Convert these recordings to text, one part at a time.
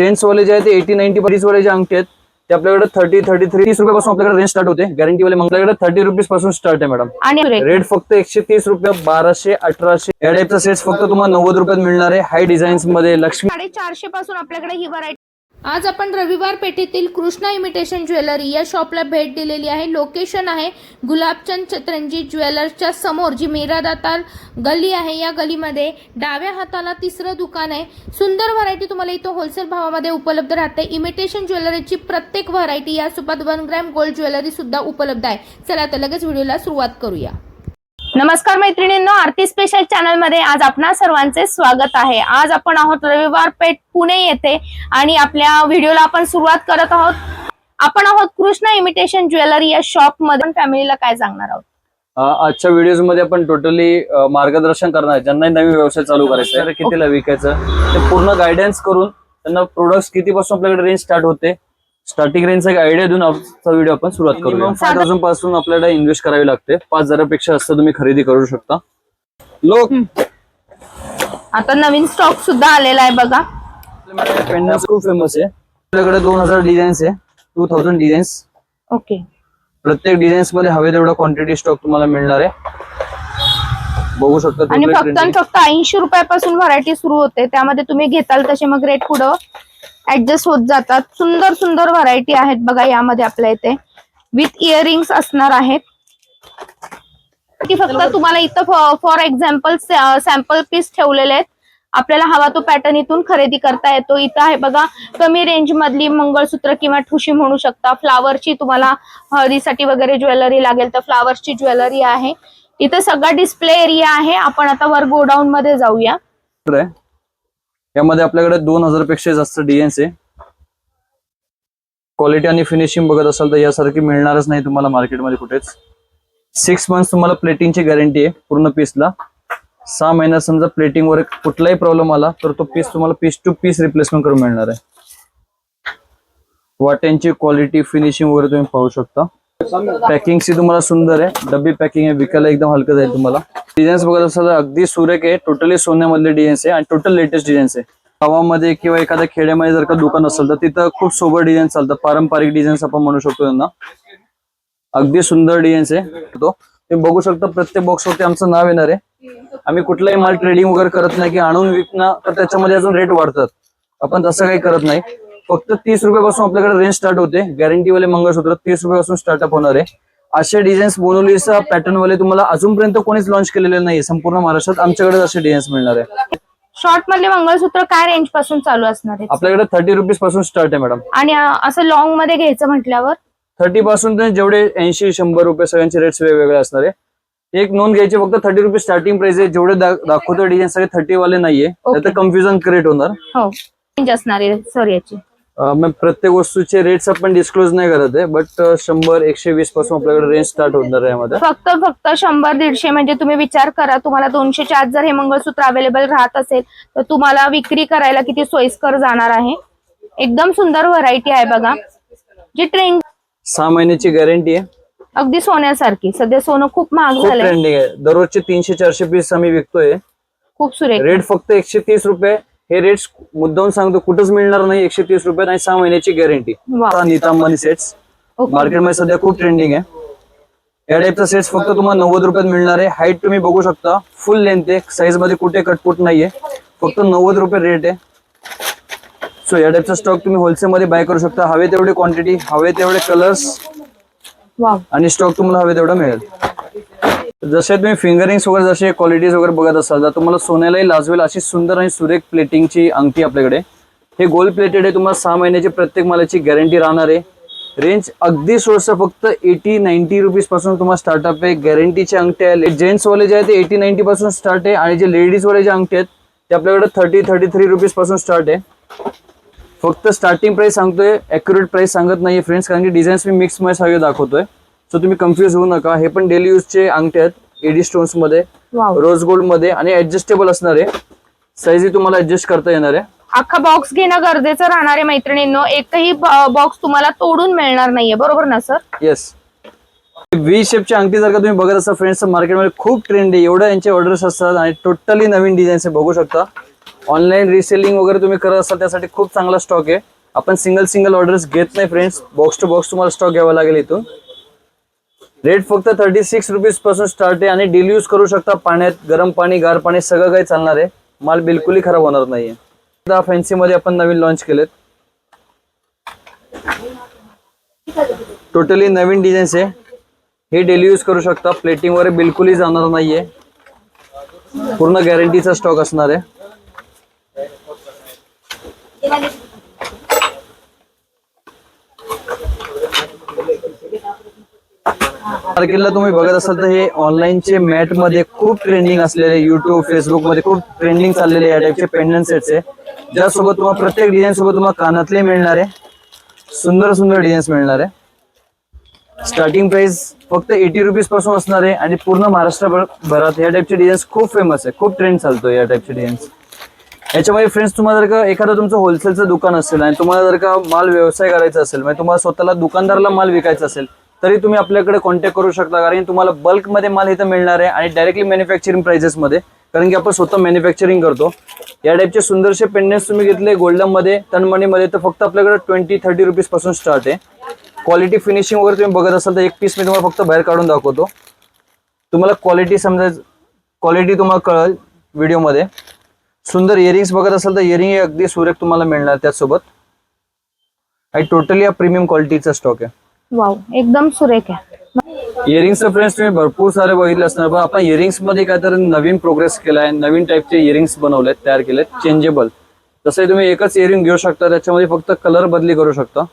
Gents वाले जे आहे ते एटी नाईन्टी बरीच वाले जे अंगठी आहेत ते आपल्याकडे थर्टी थर्टी थ्री तीस रुपयापासून आपल्याकडे रेंज स्टार्ट होते. गॅरंटी वाले मग आपल्याकडे थर्टी रुपीजपासून स्टार्ट आहे मॅडम आणि रेट फक्त एकशे तीस रुपये बाराशे अठराशे. या टाईपचा सेट फक्त तुम्हाला नव्वद रुपयात मिळणार आहे. हाय डिझाईन्समध्ये लक्ष्मी साडेचारशे पासून आपल्याकडे ही व्हरायटी आज आपण रविवार पेठेतील कृष्णा इमिटेशन ज्वेलरी या शॉपला भेट दिलेली आहे. लोकेशन आहे गुलाबचंद चतरंजी ज्वेलर्सच्या समोर जी मेरादाताल गल्ली आहे. या गलीमध्ये डाव्या हाताला तिसरं दुकान आहे. सुंदर व्हरायटी तुम्हाला इथं होलसेल भावामध्ये उपलब्ध राहते. इमिटेशन ज्वेलरीची प्रत्येक व्हरायटी यासोबत वन ग्रॅम गोल्ड ज्वेलरी सुद्धा उपलब्ध आहे. चला तर लगेच व्हिडिओला सुरुवात करूया. नमस्कार मैत्रिणींनो आरती स्पेशल चॅनलमध्ये आज आपणा सर्वांचे स्वागत आहे. आज आपण आहोत रविवार पेठ पुणे येथे आणि आपल्या व्हिडिओला आपण सुरुवात करत आहोत. आपण आहोत कृष्ण इमिटेशन ज्वेलरी या शॉपमध्ये. फॅमिलीला काय सांगणार आहोत? आजच्या व्हिडिओजमध्ये आपण टोटली मार्गदर्शन करणार आहे. ज्यांना नवीन व्यवसाय चालू करायचा आहे कितीला विकायचं ते पूर्ण गायडन्स करून त्यांना प्रोडक्ट्स कितीपासून आपल्याकडे रेंज स्टार्ट होते स्टार्टिंग रेंजचा एक आयडिया देऊन आजचा व्हिडिओ आपण सुरुवात करूया. फाय थाउजंडपासून आपल्याला इन्व्हेस्ट करावी लागते. पाच हजारापेक्षा जास्त तुम्ही खरेदी करू शकता. लोक आता नवीन स्टॉक सुद्धा आलेला आहे बघा. पेंडन्स खूप फेमस आहे. आपल्याकडे दोन हजार डिझाईन्स आहे. टू थाउजंड डिझाईन्स ओके प्रत्येक डिझाईन्समध्ये हवे तेवढा क्वांटिटी स्टॉक तुम्हाला मिळणार आहे. बघू शकता आणि तुम्ही फक्त आणि. फक्त ऐंशी रुपयापासून व्हरायटी सुरू होते. त्यामध्ये तुम्ही घेताल तसे मग रेट पुढं ऍडजस्ट होत जातात. सुंदर सुंदर व्हरायटी आहेत बघा यामध्ये आपल्या इथे. विथ इयरिंग्स असणार आहेत. की फक्त तुम्हाला इथं फॉर एक्झाम्पल सॅम्पल पीस ठेवलेले आहेत. आपल्याला हवा तो पॅटर्न इथून खरेदी करता येतो. इथं आहे बघा कमी रेंज मधली मंगळसूत्र किंवा ठुशी म्हणू शकता. फ्लावरची तुम्हाला हळदीसाठी वगैरे ज्वेलरी लागेल तर फ्लावरची ज्वेलरी आहे. इथं सगळा डिस्प्ले एरिया आहे. आपण आता वर गोडाऊन मध्ये जाऊया. यामध्ये आपल्याकडे दोन हजारपेक्षा जास्त डिझाईन्स आहे. क्वालिटी आणि फिनिशिंग बघत असाल तर यासारखी मिळणारच नाही तुम्हाला मार्केटमध्ये कुठेच. सिक्स मंथ तुम्हाला प्लेटिंगची गॅरंटी आहे पूर्ण पीसला सहा महिन्यात समजा प्लेटिंग वर कुठलाही प्रॉब्लेम आला तर तो पीस तुम्हाला पीस टू पीस रिप्लेसमेंट करून मिळणार आहे. वाट्यांची क्वालिटी फिनिशिंग वगैरे तुम्ही पाहू शकता. पॅकिंग ची तुम्हाला सुंदर आहे. डब्बी पॅकिंग आहे विकायला एकदम हलकं जाईल तुम्हाला. डिझाईन्स बघत असाल तर अगदी सुरेख आहे. टोटली सोन्यामधले डिझाईन्स आहे आणि टोटल लेटेस्ट डिझाईन्स आहे. गावामध्ये किंवा एखाद्या खेड्यामध्ये जर का दुकान असेल तर तिथं खूप सोबर डिझाईन चालतं पारंपरिक डिझाईन्स आपण म्हणू शकतो त्यांना अगदी सुंदर डिझाईन्स आहे तो. तुम्ही बघू शकता प्रत्येक बॉक्स वरती आमचं नाव येणार आहे. आम्ही कुठलाही माल ट्रेडिंग वगैरे करत नाही की आणून विकणं तर त्याच्यामध्ये अजून रेट वाढतात. आपण तसं काही करत नाही. फक्त तीस रुपयापासून आपल्याकडे रेंज स्टार्ट होते. गॅरंटी वाले मंगळसूत्र तीस रुपयापासून स्टार्टअप होणार आहे. असे डिझाईन्स बोनोलीचा पॅटर्न वाले तुम्हाला अजूनपर्यंत कोणीच लॉन्च केलेले नाही संपूर्ण महाराष्ट्रात आमच्याकडे असे डिझाईन्स मिळणार आहे. शॉर्ट मधले मंगळसूत्र काय रेंजपासून चालू असणार आहे आपल्याकडे थर्टी रुपीजपासून स्टार्ट आहे मॅडम आणि असं लॉंगमध्ये घ्यायचं म्हटल्यावर? थर्टी पासून ते जेवढे ऐंशी शंभर रुपये सगळ्यांचे रेट्स वेगवेगळे असणार आहे. एक नोंद घ्यायची फक्त थर्टी रुपीज स्टार्टिंग प्राइस आहे. जेवढे दाखवतो डिझाईन सगळे थर्टी वाले नाहीये. Okay. त्यात कन्फ्युजन क्रिएट होणार. हो. रेंज असणार आहे सर याची. मग प्रत्येक वस्तूचे रेट्स आपण डिस्क्लोज नाही करत आहे बट शंभर एकशे वीसपासून आपल्याकडे रेंज स्टार्ट होणार आहे यामध्ये. फक्त फक्त शंभर दीडशे म्हणजे तुम्ही विचार करा तुम्हाला दोनशेच्या आत जर हे मंगळसूत्र अवेलेबल राहत असेल तर तुम्हाला विक्री करायला किती सोयीस्कर जाणार आहे. एकदम सुंदर व्हरायटी आहे बघा. जी ट्रेंड सहा महिन्याची गॅरंटी आहे. अगदी सोन्यासारखी. सध्या सोनं खूप महाग खूप झालंय. ट्रेंडिंग आहे. दररोजचे तीनशे चारशे पीस आम्ही विकतोय. खूप सुरेख. रेट फक्त एकशे तीस रुपये हे रेट्स मुद्दाम सांगतो कुठंच मिळणार नाही एकशे तीस रुपये आणि सहा महिन्याची गॅरंटी वा नीतांबानी सेट्स मार्केटमध्ये सध्या खूप ट्रेंडिंग आहे. या टाईपचा सेट्स फक्त तुम्हाला नव्वद रुपयात मिळणार आहे. हाईट तुम्ही बघू शकता. फुल लेंथ आहे. साईजमध्ये कुठे कटपुट नाहीये. फक्त नव्वद रुपये रेट आहे. सो या टाईपचा स्टॉक तुम्ही होलसेल मध्ये बाय करू शकता. हवे तेवढे क्वांटिटी हवे तेवढे कलर्स आणि स्टॉक तुम्हाला हवे तेवढा मिळेल. जसे तुम्ही फिंगरिंग्स वगैरे जसे क्वालिटीज वगैरे बघत असाल तर तुम्हाला सोन्यालाही लाजवेल अशी सुंदर आणि सुरेख प्लेटिंगची अंगठी आपल्याकडे. हे गोल्ड प्लेटेड आहे तुम्हाला सहा महिन्याची प्रत्येक मालाची गॅरंटी राहणार आहे. रेंज अगदी सोर्स फक्त एटी नाईन्टी रुपीजपासून तुम्हाला स्टार्टअप आहे. गॅरंटीचे अंगठी आहे. जेंट्सवाले जे आहे ते एटी नाईन्टीपासून स्टार्ट आहे. आणि जे लेडीजवाले जे अंगठी आहेत ते आपल्याकडे थर्टी थर्टी थ्री रुपीजपासून स्टार्ट आहे. फक्त स्टार्टिंग प्राईस सांगतोय अॅक्युरेट प्राईस सांगत नाही फ्रेंड्स कारण की डिझाईन्स मी मिक्समध्ये सगळे दाखवतोय. सो तुम्ही कन्फ्युज होऊ नका. हे पण डेली यूजचे अंगठे आहेत एडी स्टोन्समध्ये रोज गोल्डमध्ये आणि ऍडजस्टेबल असणार आहे. साईज तुम्हाला ऍडजस्ट करता येणार आहे. अख्खा बॉक्स घेणं गरजेचं राहणार आहे मैत्रिणींनो. एकही बॉक्स तुम्हाला तोडून मिळणार नाहीये. बरोबर ना सर येस व्ही शेपची अंगठी जर का तुम्ही बघत असाल फ्रेंड्स मार्केटमध्ये खूप ट्रेंड आहे. एवढ्या यांचे ऑर्डर्स असतात आणि टोटली नवीन डिझाईन्स बघू शकता. ऑनलाईन रिसेलिंग वगैरे तुम्ही करत असाल त्यासाठी खूप चांगला स्टॉक आहे. आपण सिंगल सिंगल ऑर्डर्स घेत नाही फ्रेंड्स बॉक्स टू बॉक्स तुम्हाला स्टॉक घ्यावा लागेल इथून. रेट फक्त थर्टी सिक्स रुपीजपासून स्टार्ट आहे आणि डेली यूज करू शकता पाण्यात गरम पाणी गार पाणी सगळं काही चालणार आहे. माल बिलकुलही खराब होणार नाहीये. दहा फॅन्सी मध्ये आपण नवीन लॉन्च केलेत. टोटली नवीन डिझाईन्स आहे. हे डेली यूज करू शकता. प्लेटिंग वगैरे बिलकुलही जाणार नाहीये. पूर्ण गॅरंटीचा स्टॉक असणार आहे. मार्केटला तुम्ही बघत असाल तर हे ऑनलाईनचे मॅटमध्ये खूप ट्रेंडिंग असलेले युट्यूब फेसबुकमध्ये खूप ट्रेंडिंग चाललेले या टाइपचे पेंडन सेट्स आहे. ज्यासोबत तुम्हाला प्रत्येक डिझाईन सोबत तुम्हाला कानातले मिळणार आहे. सुंदर सुंदर डिझाईन्स मिळणार आहे. स्टार्टिंग प्राइस फक्त एटी रुपीजपासून असणार आहे आणि पूर्ण महाराष्ट्र भरात या टाइपचे डिझाईन्स खूप फेमस आहे. खूप ट्रेंड चालतो या टाइपचे डिझाईन्स याच्यामध्ये फ्रेंड्स तुम्हाला जर का एखादं तुमचं होलसेलचं दुकान असेल आणि तुम्हाला जर का माल व्यवसाय करायचा असेल म्हणजे तुम्हाला स्वतःला दुकानदाराला माल विकायचा असेल तरी तुम्ही आपल्याकडे कॉन्टॅक्ट करू शकता कारण तुम्हाला बल्कमध्ये माल इथं मिळणार आहे आणि डायरेक्टली मॅन्युफॅक्चरिंग प्राइजेसमध्ये कारण की आपण स्वतः मॅन्युफॅक्चरिंग करतो. या टाईपचे सुंदरसे पेंडेंट्स तुम्ही घेतले गोल्डनमध्ये तनमणीमध्ये तर फक्त आपल्याकडे ट्वेंटी थर्टी रुपीजपासून स्टार्ट आहे. क्वालिटी फिनिशिंग वगैरे तुम्ही बघत असाल तर एक पीस मी तुम्हाला फक्त बाहेर काढून दाखवतो. तुम्हाला क्वालिटी समजायचं क्वालिटी तुम्हाला कळेल व्हिडिओमध्ये सुंदर इयरिंग्स बघत असाल तर इयरिंग अगदी सुरेख तुम्हाला मिळणार त्यासोबत आणि टोटली हा प्रीमियम क्वालिटीचा स्टॉक आहे. वाव एकदम सुरेख आहे. इयरिंग्सचं फ्रेंड्स तुम्ही भरपूर सारे बघितले असणार. पण आपण इयरिंग्समध्ये काहीतरी नवीन प्रोग्रेस केलाय नवीन टाईपचे इयरिंग्स बनवलेत तयार केलेत चेंजेबल तसे तुम्ही एकच इयरिंग घेऊ शकता त्याच्यामध्ये फक्त कलर बदली करू शकता.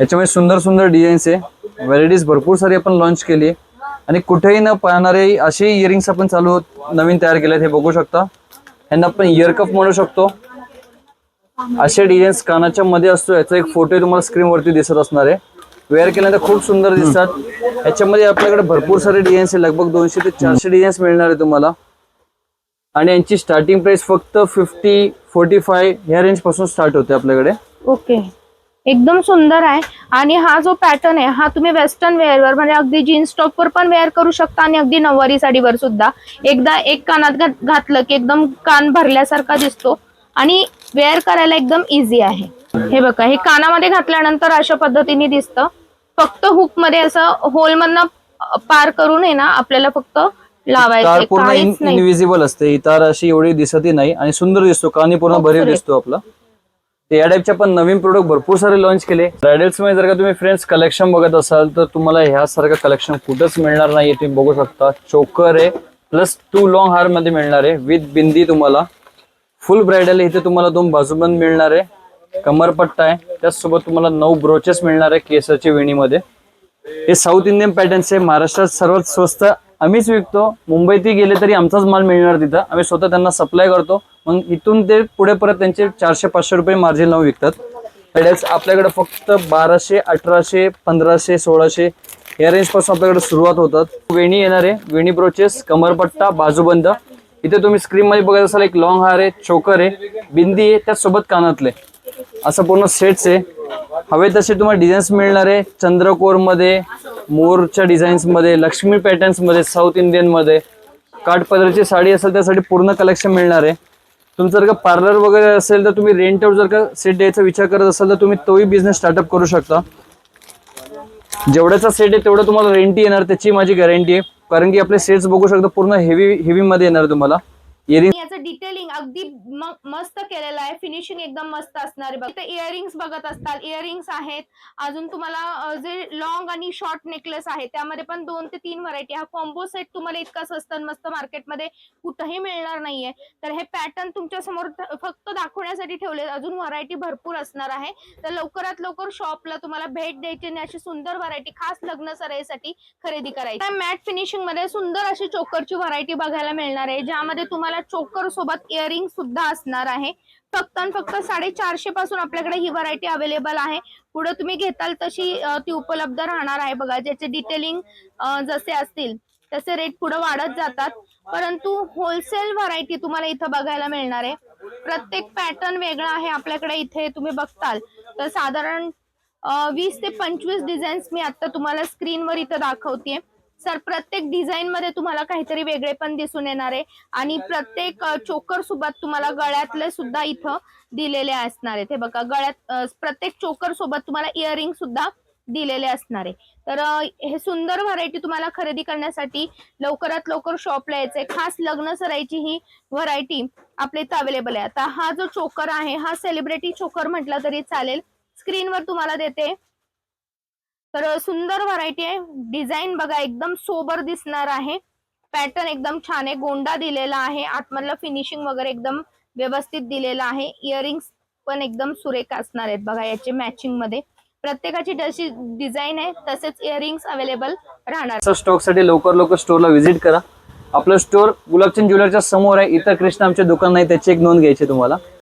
याच्यामध्ये सुंदर सुंदर डिझाईन्स आहे. व्हरायटीज भरपूर सारी आपण लॉन्च केली आहे. आणि कुठेही न पाहणारे असे इयरिंग्स आपण चालू नवीन तयार केलेत हे बघू शकता. यांना आपण इयर कप म्हणू शकतो. असे डिझाईन्स कानाच्या मध्ये असतो याचा एक फोटो तुम्हाला स्क्रीन वरती दिसत असणार आहे. वेअर केल्यानंतर खूप सुंदर दिसतात. याच्यामध्ये आपल्याकडे भरपूर सारे डिझाईन्स आहे लगभग दोनशे ते चारशे डिझाईन्स मिळणार आहे तुम्हाला. आणि यांची स्टार्टिंग प्राइस फक्त फिफ्टी फोर्टी फाय ह्या रेंजपासून स्टार्ट होते आपल्याकडे. ओके. एकदम सुंदर आहे. आणि हा जो पॅटर्न आहे हा तुम्ही वेस्टर्न वेअरवर म्हणजे अगदी जीन्स टॉपवर पण वेअर करू शकता आणि अगदी नऊवारी साडीवर सुद्धा. एकदा एक कानात घात- घातलं की एकदम कान भरल्यासारखा दिसतो. आणि वेअर करायला एकदम इझी आहे. हे बघा हे कानामध्ये घातल्यानंतर अशा पद्धतीने दिसतं. फक्त हुकमध्ये असं होल मधनं पार करून आहे ना आपल्याला फक्त लावायचं. तार पूर्ण इनविजिबल असते. ही तार अशी एवढी दिसतही नाही आणि सुंदर दिसतो. कानी पूर्ण भरीव. दिसतो आपला. या टाईपचे आपण नवीन प्रोडक्ट भरपूर सारे लॉन्च केले. ब्रायडल्समध्ये जर का तुम्ही फ्रेंड्स कलेक्शन बघत असाल तर तुम्हाला ह्यासारखं कलेक्शन कुठंच मिळणार नाही. तुम्ही बघू शकता. चोकर आहे. प्लस टू लॉंग हारमध्ये मिळणार आहे. विथ बिंदी तुम्हाला. फुल ब्रायडल इथे तुम्हाला दोन बाजूबंद मिळणार आहे. कमरपट्टा आहे. त्याचसोबत तुम्हाला नऊ ब्रोचेस मिळणार आहे केसाची वेणीमध्ये. हे साऊथ इंडियन पॅटर्न्स आहे. महाराष्ट्रात सर्वात स्वस्त आम्हीच विकतो. मुंबईतही गेले तरी आमचाच माल मिळणार तिथं. आम्ही स्वतः त्यांना सप्लाय करतो. मग इथून ते पुढे परत त्यांचे चारशे पाचशे रुपये मार्जिन लावून विकतात. पॅडेल्स आपल्याकडे फक्त बाराशे अठराशे पंधराशे सोळाशे या रेंजपासून आपल्याकडे सुरुवात होतात. वेणी येणार आहे. वेणी ब्रोचेस कमरपट्टा बाजूबंद इथे तुम्ही स्क्रीनमध्ये बघत असाल एक लॉंग हार आहे चोकर आहे बिंदी आहे त्याचसोबत कानातले. असं पूर्ण सेट्स आहे. हवे तसे तुम्हाला डिझाईन्स मिळणार आहे चंद्रकोरमध्ये मोरच्या डिझाईन्समध्ये लक्ष्मी पॅटर्न्समध्ये साऊथ इंडियनमध्ये काठपदराची साडी असेल त्यासाठी पूर्ण कलेक्शन मिळणार. आहे तुमचं जर का पार्लर वगैरे असेल तर तुम्ही रेंटवर जर का सेट द्यायचा विचार करत असाल तर तुम्ही तोही बिझनेस स्टार्टअप करू शकता. जेवढ्याचा सेट आहे तेवढं तुम्हाला रेंटी येणार त्याची माझी गॅरंटी आहे. कारण की आपले सेट्स बघू शकता पूर्ण हेवी हेवीमध्ये येणार तुम्हाला. इयरिंग याचं डिटेलिंग अगदी मस्त केलेलं आहे. फिनिशिंग एकदम मस्त असणार आहे बघ. इयरिंग्स बघत असतात इयरिंग्स आहेत. अजून तुम्हाला जे लॉंग आणि शॉर्ट नेकलेस आहे त्यामध्ये पण दोन ते तीन व्हरायटी हा कॉम्बो सेट तुम्हाला इतका स्वस्त मस्त मार्केटमध्ये कुठंही मिळणार नाहीये. तर हे पॅटर्न तुमच्यासमोर फक्त दाखवण्यासाठी ठेवले. अजून व्हरायटी भरपूर असणार आहे. तर लवकरात लवकर शॉपला तुम्हाला भेट द्यायची आणि अशी सुंदर व्हरायटी खास लग्न सराईसाठी खरेदी करायची. मॅट फिनिशिंगमध्ये सुंदर अशी चोकरची व्हरायटी बघायला मिळणार आहे ज्यामध्ये तुम्हाला चोकर सोबत इयरिंग सुद्धा असणार आहे. फक्त आणि फक्त साडेचारशे पासून आपल्याकडे ही व्हरायटी अवेलेबल आहे. पुढे तुम्ही घेताल तशी ती उपलब्ध राहणार आहे बघा. ज्याचे डिटेलिंग जसे असतील तसे रेट पुढे वाढत जातात. परंतु होलसेल व्हरायटी तुम्हाला इथं बघायला मिळणार आहे. प्रत्येक पॅटर्न वेगळा आहे आपल्याकडे इथे तुम्ही बघताल. तर साधारण वीस ते पंचवीस डिझाईन्स मी आता तुम्हाला स्क्रीनवर इथं दाखवते सर प्रत्येक डिझाईन मध्ये तुम्हाला काहीतरी वेगळे पण दिसून येणार आहे. आणि प्रत्येक चोकर सोबत तुम्हाला गळ्यातले सुद्धा इथं दिलेले असणार आहेत. हे बघा गळ्यात प्रत्येक चोकर सोबत तुम्हाला इयरिंग सुद्धा दिलेले असणार आहे. तर हे सुंदर व्हरायटी तुम्हाला खरेदी करण्यासाठी लवकरात लवकर शॉपला यायचंय. खास लग्न सरायची ही व्हरायटी आपल्या इथं अवेलेबल आहे. आता हा जो चोकर आहे हा सेलिब्रिटी चोकर म्हटला तरी चालेल. स्क्रीनवर तुम्हाला देते. तर सुंदर व्हरायटी आहे. डिझाईन बघा एकदम सोबर दिसणार आहे. पॅटर्न एकदम छान आहे. गोंडा दिलेला आहे. आतमधलं फिनिशिंग वगैरे एकदम व्यवस्थित दिलेलं आहे. इयरिंग्स पण एकदम सुरेख असणार आहेत बघा याचे मॅचिंगमध्ये. प्रत्येकाची जशी डिझाईन आहे तसेच इयरिंग्स अवेलेबल राहणार. स्टॉकसाठी लवकर लवकर स्टोअरला व्हिजिट करा. आपलं स्टोअर गुलाबचंद ज्वेलरच्या समोर आहे. इतर कृष्ण आमचे दुकान नाही त्याची एक नोंद घ्यायची तुम्हाला.